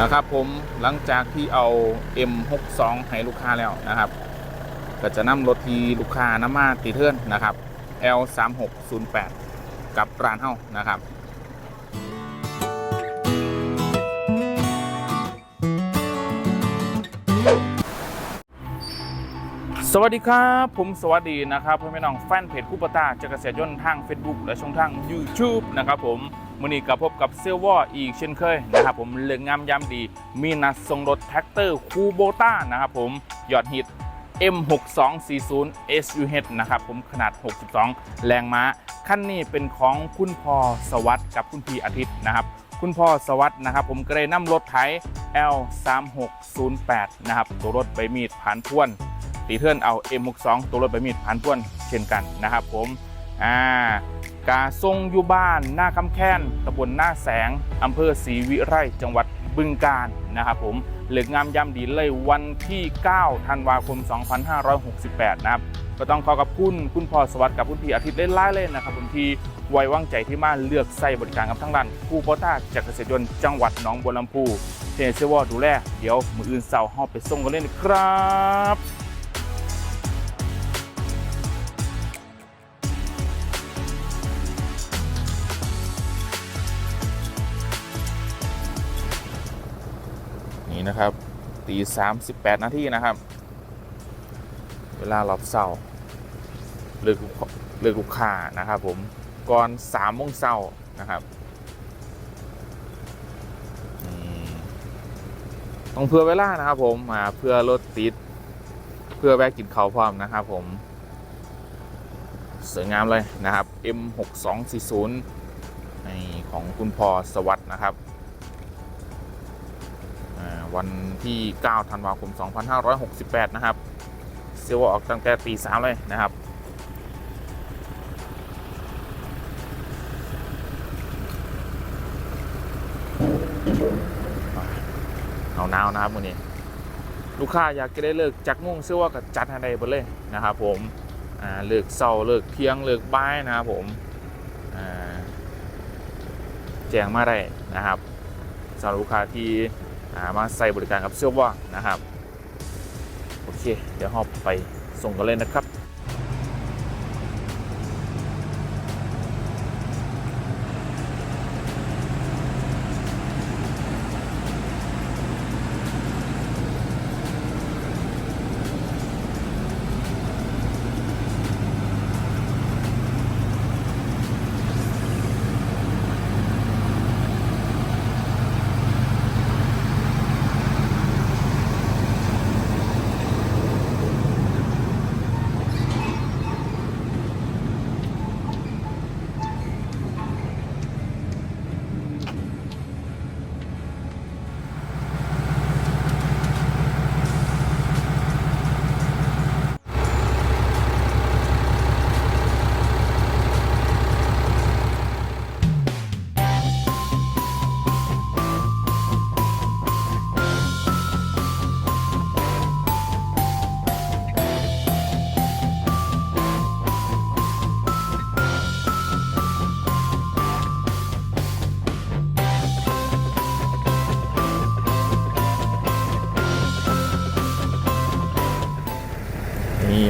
นะครับผมหลังจากที่เอา M62 ให้ลูกค้าแล้วนะครับ ก็จะนำรถที่ลูกค้านำมาติเทิร์นนะครับ L3608 กับร้านเฮานะครับสวัสดีครับ ผมสวัสดีนะครับพี่น้องแฟนเพจคู่ปตาจักรเกษตรยนต์ทาง Facebook และช่องทาง YouTube นะครับผม มือนี้กับพบกับเซลววออีกเช่นเคยนะครับผมเลืองงามยามดี มีนัดส่งรถแท็กเตอร์คูโบต้านะครับผมยอดฮิต M6240 SUH นะครับผมขนาด 62 แรงม้าคันนี้เป็นของคุณพ่อสวัสด์กับคุณพี่อาทิตย์นะครับ คุณพ่อสวัสด์นะครับ ผมก็เลยนำรถไถ L3608 นะครับตัวรถใบมีดผ่านพ่วน ตีเทิร์นเอา M62 ตัวรถใบมีดผ่านพ่วนเช่นกันนะครับผมอ่า กาทรงอยู่บ้าน หน้าคำแค้นตำบลหน้าแสงอำเภอศรีวิไรจังหวัดบึงกาฬนะครับผมเหลือกงามยามดีเลยวันที่ 9 ธันวาคม 2568 นะครับ ก็ต้องขอขอบคุณคุณพ่อสวัสดิ์กับคุณพี่อาทิตย์เล่นไล่เล่นนะครับผมที่ไว้วางใจที่มาเลือกใส่บริการกับทั้งร้านผู้โพต้าจากเกษตรยนต์จังหวัดหนองบัวลำพูเทนเซวอดูแลเดี๋ยวมืออื่นเสาร์ห้องไปส่งกันเล่นครับ นี่นะครับตี38นาทีนะครับ เวลารอบเสาร์เลือกเลือกลูกค้านะครับ ผมก่อน3โมงเช้านะครับต้องเพื่อเวลานะครับ ผมมาเพื่อรถติด เพื่อแวะกินข้าวพร้อมนะครับ ผมสวยงามเลยนะครับ M6240 ในของคุณพอสวัสด์นะครับ วันที่ 9 ธันวาคม 2568 นะครับเซลล์ออกตั้งแต่ตีสามเลยนะครับเอาหนาวๆนะครับวันนี้ ลูกค้าอยากจะได้เลิกจักมุ่งเสื้อว่ากับจัดให้ได้หมดเลยนะครับ ผมเลิกเสาร์เลิกเที่ยงเลิกบ่ายนะครับผมแจ้งมาได้นะครับสำหรับลูกค้าที่ มาใส่บริการกับเสื้อว่านะครับ โอเค เดี๋ยวหอบไปส่งกันเลยนะครับ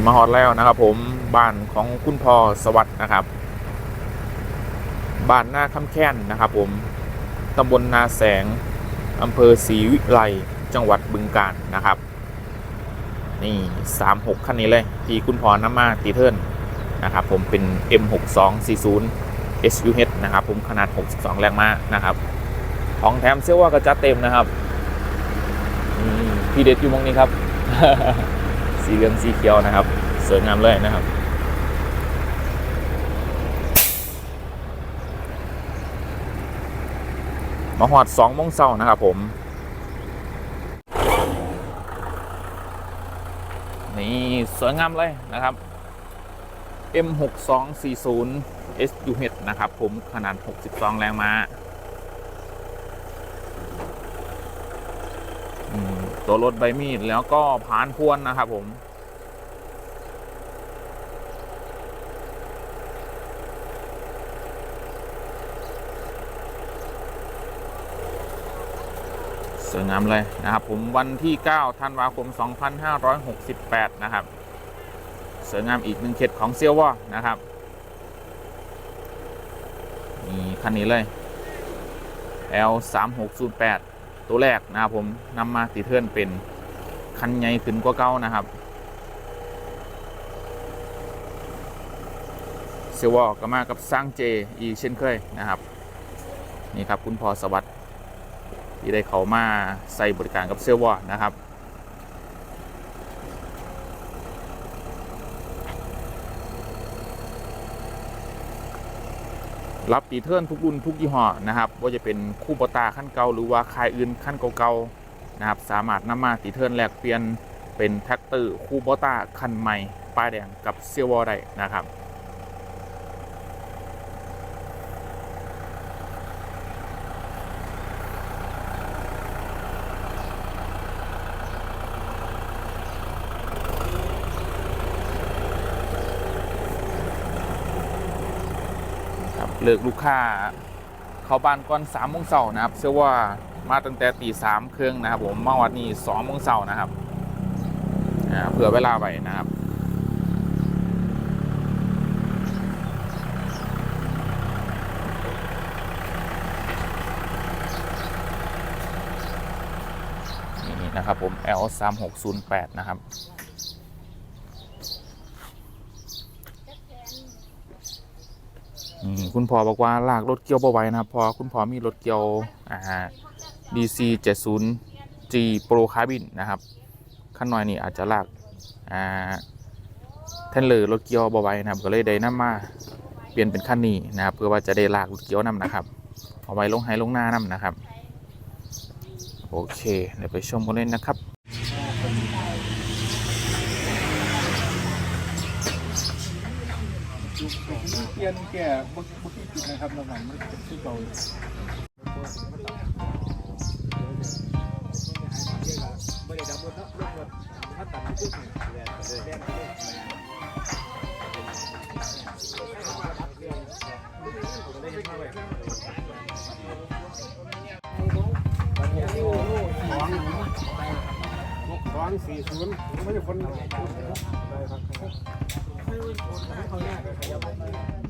มาฮอดแล้วนะครับ ผมบ้านของคุณพ่อสวัสด์นะครับ บ้านหน้าคำแค้นนะครับ ผมตำบลนาแสงอำเภอศรีวิไลจังหวัดบึงกาฬนะครับ นี่36คันนี้เลย ที่คุณพ่อน้ำมาตีเทิร์นนะครับ ผมเป็น M6240 SUH นะครับ ผมขนาด 62 แรงม้านะครับ ของแถมเสื้อว่ากระจัดเต็มนะครับ พี่เด็ดอยู่มองนี้ครับ สีเหลืองสีเขียวนะครับ สวยงามเลยนะครับมาหอดสองโมงเช้านะครับผม นี่สวยงามเลยนะครับ M6240 SUH นะครับผมขนาด 62 แรงม้า ตัวรถใบมีดแล้วก็ผานพวนนะครับผม สวยงามเลยนะครับผมวันที่ 9 ธันวาคม 2568 นะครับสวยงามอีกหนึ่งเขตของเซียววอนะครับนี่คันนี้เลย L 3 6 0 8 ตัวแรกนะครับผมนำมาตีเทิร์นเป็นคันใหญ่ขึ้นกว่าเก่านะครับเซววอก็มากับสร้างเจอีเช่นเคยนะครับนี่ครับคุณพอสวัสดิ์ที่ได้เขามาใส่บริการกับเซววอนะครับ รับตีเทิร์นทุกรุ่นทุกยี่ห้อนะครับว่าจะเป็นคู่ปตาขั้นเก่าหรือว่าคายอื่นขั้นเก่าๆนะครับสามารถนำมาตีเทิร์นแลกเปลี่ยนเป็นแท็กเตอร์คู่ปตาคันใหม่ป้ายแดงกับเซียววอได้นะครับ ครับเลิกลูกค้า เข้าบ้านก่อนสามโมงเช้านะครับเชื่อว่ามาตั้งแต่ตีสามเครึ่งนะครับผมมาวันนี้สองโมงเช้านะครับเผื่อเวลาไว้นะครับนี่นะครับผม L 3 6 0 8 นะครับ คุณพ่อบอกว่าลากรถเกี่ยวบ่ไหว้นะครับพอคุณพ่อมีรถเกี่ยวอ่า DC 70 G Pro Carbon นะครับขั้นน้อยนี่อาจจะลากอ่าแทนเลอร์รถเกี่ยวบ่ไหว้นะครับ ก็เลยได้นำมาเปลี่ยนเป็นคันนี้นะครับ เพื่อว่าจะได้ลากรถเกี่ยวนํนะครับ เอาไว้ลงไฮลงหน้านํนะครับ โอเคเดี๋ยวไปชมกันเลยนะครับ เตียนแก่บุกบุกจุดนะครับน้ำมันมันที่เก่าไม่ได้ดับรถนะรถรถถ้าตัดปุ๊บเนี่ยสองสี่ศูนย์ไม่ใช่คนได้ครับ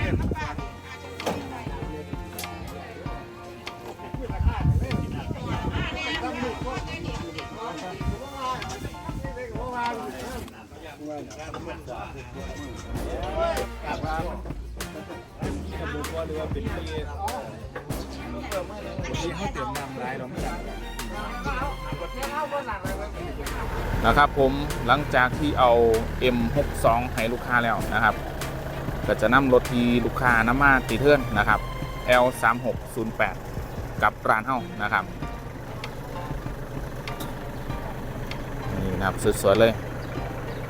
นะครับผมหลังจากที่เอา M62 ให้ลูกค้าแล้วนะครับ ก็จะนำรถที่ลูกค้านำมาติเทิร์นนะครับ L3608 กับร้านเฮ้านะครับนี่นะครับสวยๆเลย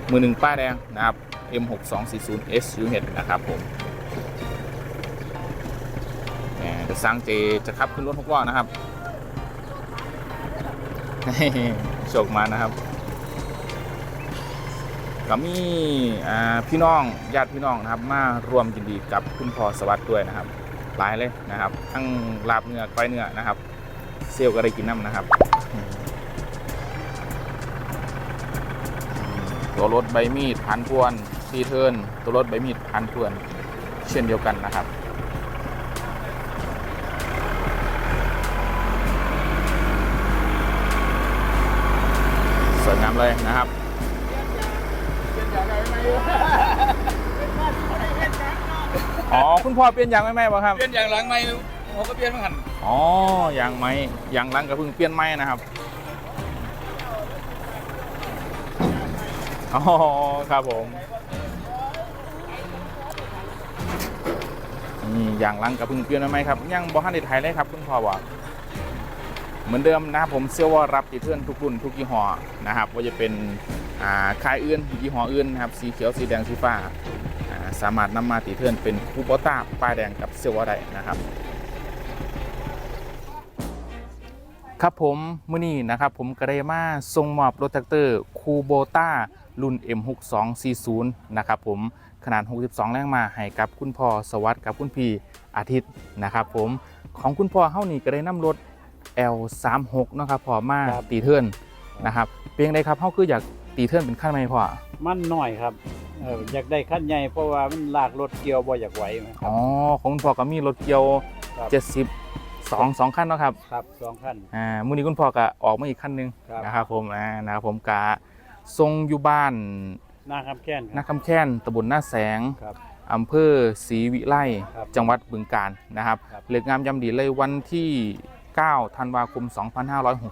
มือหนึ่งป้ายแดงนะครับ M6240 SUH นะครับผมแหมเดี๋ยวสร้างเจจะขับขึ้นรถหกล้อนะครับ โชคมานะครับก็มีอ่าพี่น้องญาติพี่น้องนะครับมารวมยินดีกับคุณพ่อสวัสดิ์ด้วยนะครับหลายเลยนะครับทั้งลาบเนื้อก้อยเนื้อนะครับ เซลก็ได้กินน้ำนะครับตัวรถใบมีดพันพวนซีเทิร์นตัวรถใบมีดพันพวน เช่นเดียวกันนะครับ สวยงาม เลยนะครับอ๋อคุณพ่อเปลี่ยนยางไหมไหมบ่ครับ เปลี่ยนอย่างหลังไม่เขาก็เปลี่ยนมาหันอ๋อยางไหมยางหลังก็เพิ่งเปลี่ยนไหมนะครับอ๋อครับผมนี่ยางหลังก็เพิ่งเปลี่ยนไหมครับยังบ่ทันได้ไทยเลยครับ คุณพ่อบอก เหมือนเดิมนะครับผมเชื่อว่ารับติเพื่อนทุกรุ่นทุกยี่ห้อนะครับว่าจะเป็นอ่าค่ายอื่นยี่ห้ออื่นนะครับสีเขียวสีแดงสีฟ้าสามารถนำมาตีเทือนเป็นคูโบต้าป้ายแดงกับเซลวาได้นะครับ ครับผมมื้อนี้นะครับผมก็ได้มาส่งมอบรถแท็กเตอร์คูโบต้ารุ่น M6240 นะครับผมขนาด 62 แรงมาให้กับคุณพ่อสวัสดิ์กับคุณพี่อาทิตย์นะครับผมของคุณพ่อเฮานี่ก็ได้นำรถ L36 เนาะครับพ่อมาครับ ตีเทือนนะครับเพียงใดครับเฮาคืออยากตีเทือนเป็นขั้นไหมพ่อมันน้อยครับเอออยากได้ขั้นใหญ่เพราะว่ามันลากรถเกี่ยวบ่อยากไหวนะครัอ๋บ อของคุณพ่อก็มีรถเกียวครับ 70 2 2คันเนาะครับ ครับสองขั้น อ่ามื้อนี้คุณพ่อก็ออกมาอีกคันหนึงครับ นะครับผมอ่านะครับผมกะทรงอยู่บ้านหน้าคำแค้นคนารับ คำแค้นตำบลหน้าแสงครับ อำเภอศรีวิไลครับจังหวัดบึงกาฬนะครับครับ เลือกงามยำดีเลยวันที่ 9ธันวาคม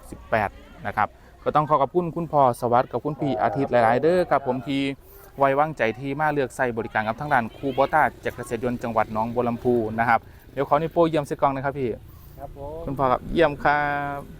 2568 นะครับ ก็ต้องขอขอบคุณคุณพ่อสวัสดิ์กับคุณพี่อาทิตย์หลาย ๆ เด้อครับผมที่ไว้วางใจที่มาเลือกใส่บริการกับทั้งด้านครูบอต้าจากเกษตรยนต์จังหวัดหนองบัวลำพูนะครับ เดี๋ยวขอนิโป้เยี่ยมเสกองนะครับพี่ ครับผมคุณพ่อครับเยี่ยมครับ